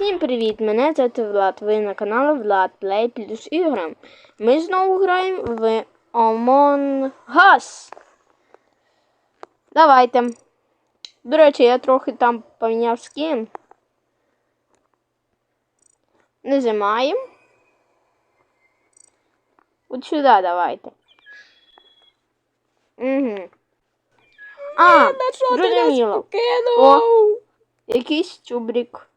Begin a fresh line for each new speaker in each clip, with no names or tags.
Всім привіт! Мене звати Влад. Ви на каналі Влад Play плюс ігра. Ми знову граємо в Among Us. Давайте. До речі, я трохи там поміняв скін. Нажимаємо. От сюди давайте. Угу. А, зрозуміло. О, якийсь чубрик.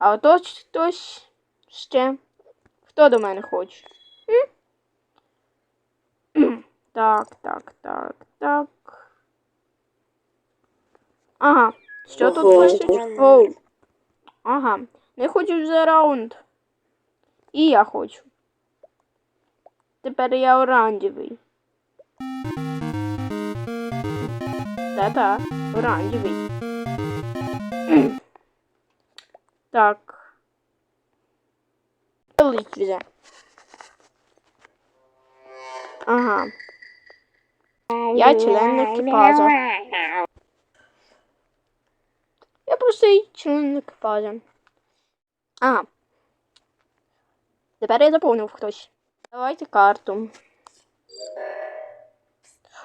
А ото хтось ще. Хто до мене хоче? Так, так, так, так. Ага. Що тут пишуть? Оу. Ага. Не хочеш за раунд. І я хочу. Тепер я оранжевий. Та-та, оранжевий. Так. Лить. Ага. Я член екіпажа. Я простий член екіпажа. Ага. Тепер я заповнив хтось. Давайте карту.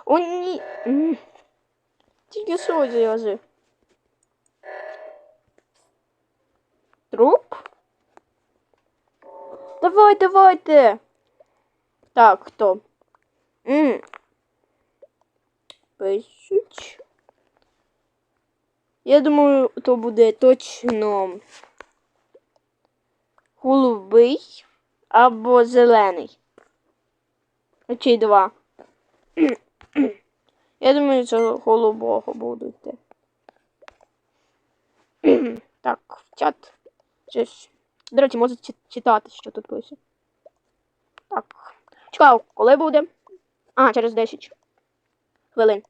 О, ні. Тільки що зв'язи. Труп? Давай, давайте. Так, хто? М. Пишуть. Я думаю, то буде точно голубий або зелений. Чи два. Я думаю, що голубого будете. Так, в чат. Щось. До речі, чи- читати, що тут пише. Так. Чекав, коли буде? А, через 10 хвилин.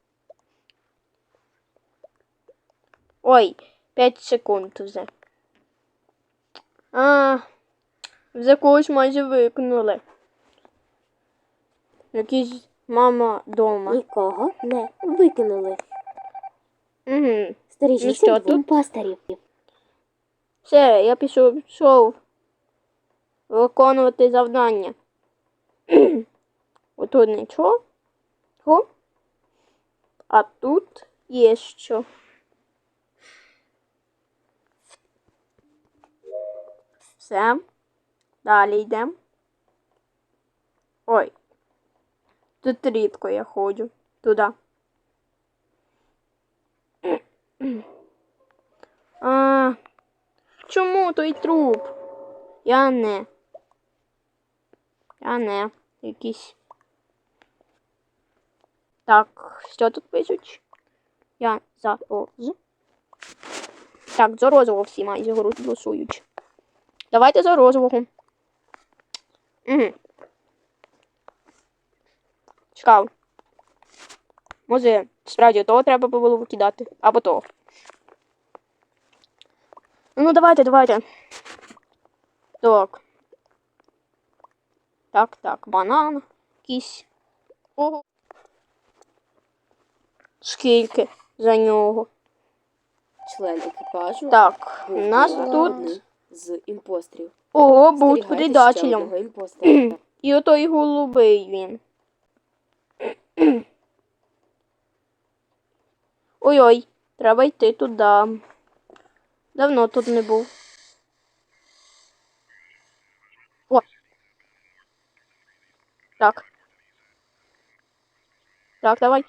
Ой, 5 секунд вже. А, вже когось майже викинули. Якийсь мама дома.
Нікого не викинули.
Угу.
Сторічні
Ну що тут? Все, я пішов, пішов виконувати завдання. Отут нічого. О. А тут є що. Все. Далі йдемо. Ой. Тут рідко я ходжу. Туди. А, чому той труп? Я не. Я не. Якийсь. Так, що тут пишуть? Я за роз. Так, за розового всі майже голосують. Давайте за розового. Угу. Цікаво. Може, справді того треба було викидати. Або того. Ну, давайте, давайте. Так. Так, так, банан. Якийсь. Ого. Скільки за нього?
Член екіпажу.
Так, у нас тут.
з імпостерів.
Ого, був предателем. І отой голубий він. Ой-ой, треба йти туди. Давно тут не був. О. Так. Так, давай.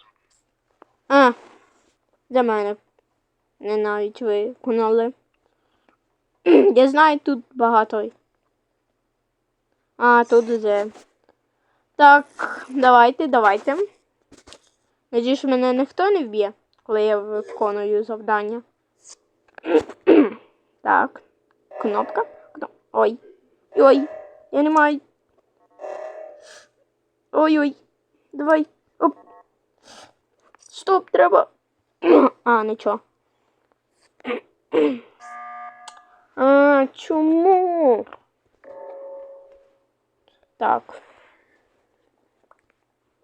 А. Для мене. Не навіть виконали. Я знаю, тут багато. А, тут вже. Так, давайте, давайте. Надіюсь, мене ніхто не вб'є, коли я виконую завдання. так. Кнопка. Кно- Ой. Ой. Я не маю. Ой-ой. Давай. Оп. Стоп, треба. а, нічого. а, чому? Так.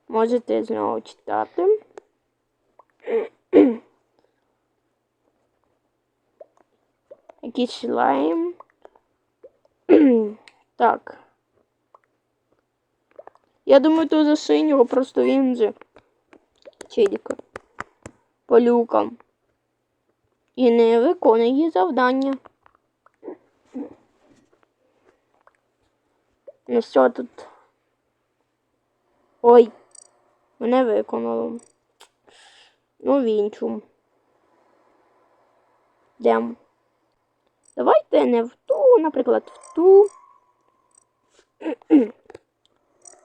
Можете знову читати. Якийсь так. Я думаю, то за синього, просто він же. Челіка. По люкам. І не виконує завдання. Ну що тут? Ой, мене виконало. Ну, в іншу. Йдемо. Не в ту, наприклад, в ту.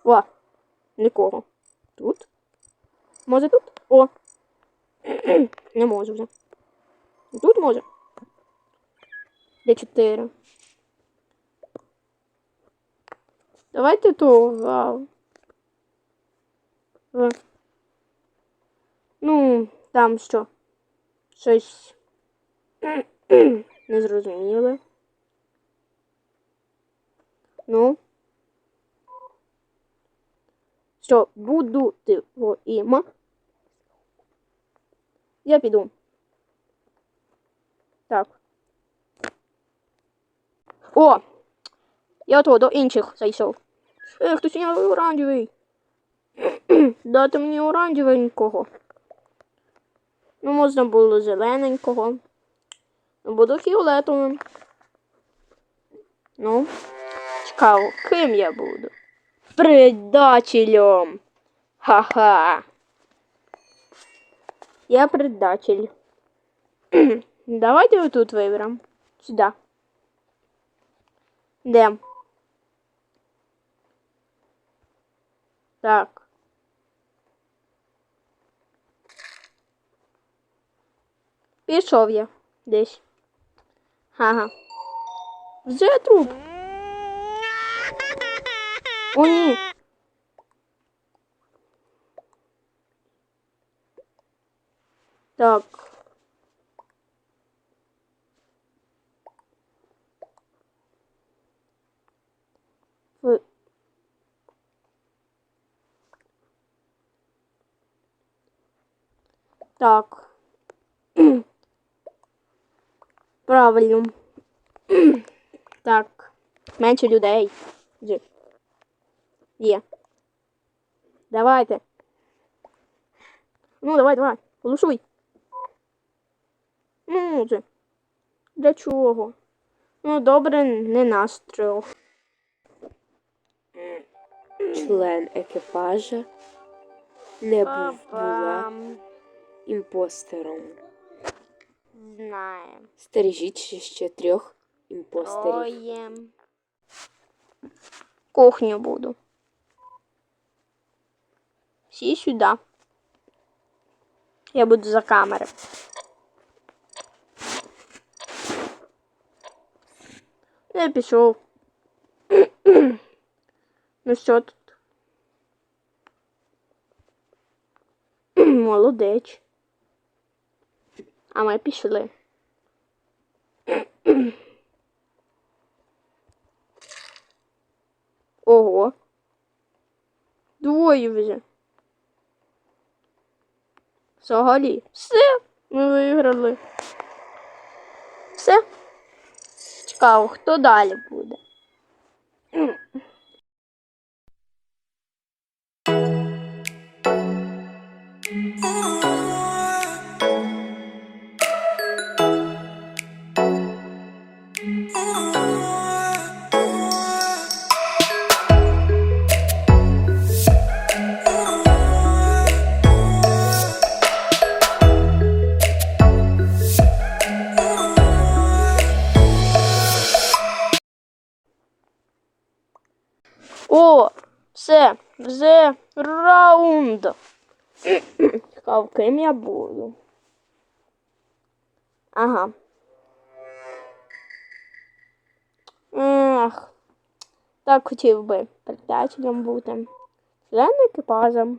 О, нікого. Тут? Може тут? О. Не можу вже. Тут може. Де чотири. Давайте то. Вау. В. Ну, там що? Щось. Не зрозуміло. Ну. Що, буду твоїм. Я піду. Так. О! Я ото до інших зайшов. Е, хтось мені оранжевий. Дати мені оранжевенького. Ну, можна було зелененького. Буду фіолетовим. Ну, цікаво, ким я буду? Предателем. Ха-ха. Я предатель. Давайте вот тут выберем. Сюда. Де? Так. Пішов я десь. Ага. Вже труп. О, ні. Так. Ви... Так. Правильно. так. Менше людей. Є. Давайте. Ну, давай, давай. Голосуй. Ну, же. Для чого? Ну, добре, не нас.
Член екіпажа не був була імпостером.
Знаємо.
Стережіть ще, ще трьох імпостерів.
Кухню буду. Всі сюди. Я буду за камери. Я пішов. ну що тут? Молодець. А ми пішли. Ого. Двоє вже. Взагалі. Все, ми виграли. Все. Цікаво, хто далі буде. О, вже раунд. Цікаво, ким я буду. Ага. Ах, так хотів би предателем бути. Членом екіпажем.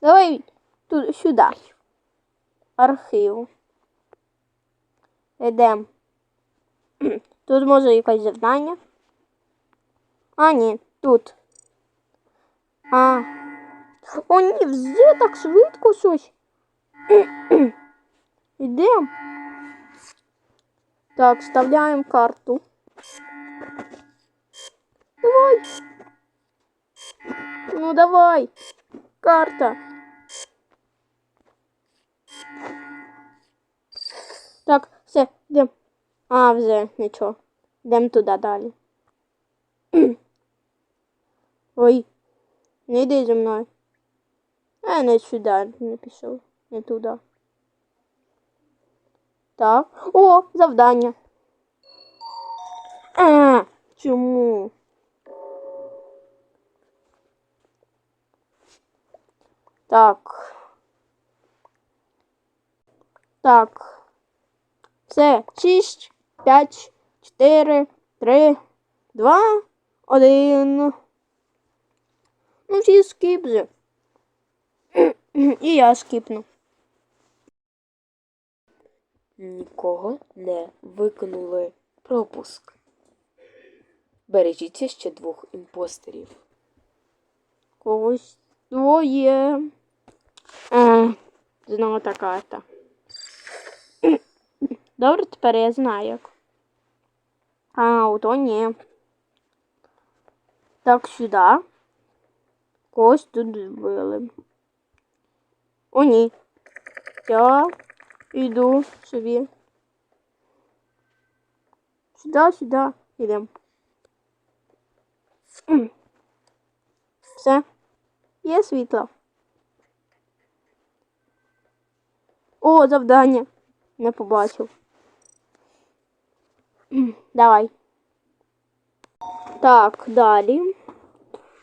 Давай тут сюди. Архив. Йдемо. Тут може якесь завдання. А, ні, тут. А. О, ні, вже так швидко щось. Йдемо. Так, вставляємо карту. Давай. Ну давай. Карта. Так, все, йдемо. А, вже нічого. Йдемо туди далі. Ой, не йди зі мною. А, не сюди, не пішов. Не туди. Так. О, завдання. А, чому? Так. Так. Все. Шість, п'ять, чотири, три, два, один. Ну, всі скіп. І я скіпну.
Нікого не виконали пропуск. Бережіться ще двох імпостерів.
Когось двоє. А, знову та. Добре, тепер я знаю як. А, ото ні. Так, сюди. Когось тут вбили. О, ні. Я йду собі. Сюди, сюди. Йдемо. Все. Є світло. О, завдання. Не побачив. Давай. Так, далі.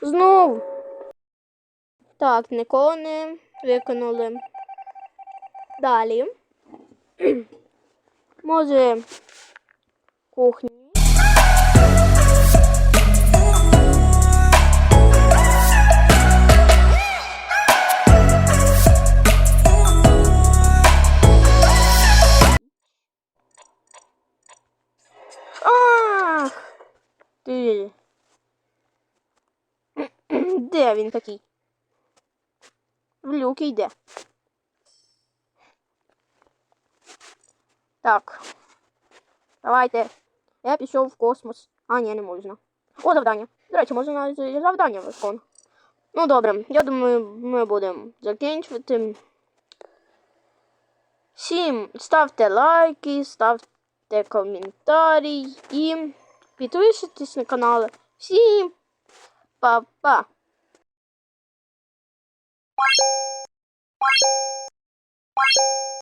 Знов. Так, нікого не виконали. Далі. Може, кухні. Ах! Ти. Де він такий? В люк йде. Так. Давайте. Я пішов в космос. А, ні, не можна. О, завдання. До речі, можна завдання виконати. Ну добре, я думаю, ми будемо закінчувати. Всім ставте лайки, ставте коментарі і підписуйтесь на канал. Всім па-па! Thank you.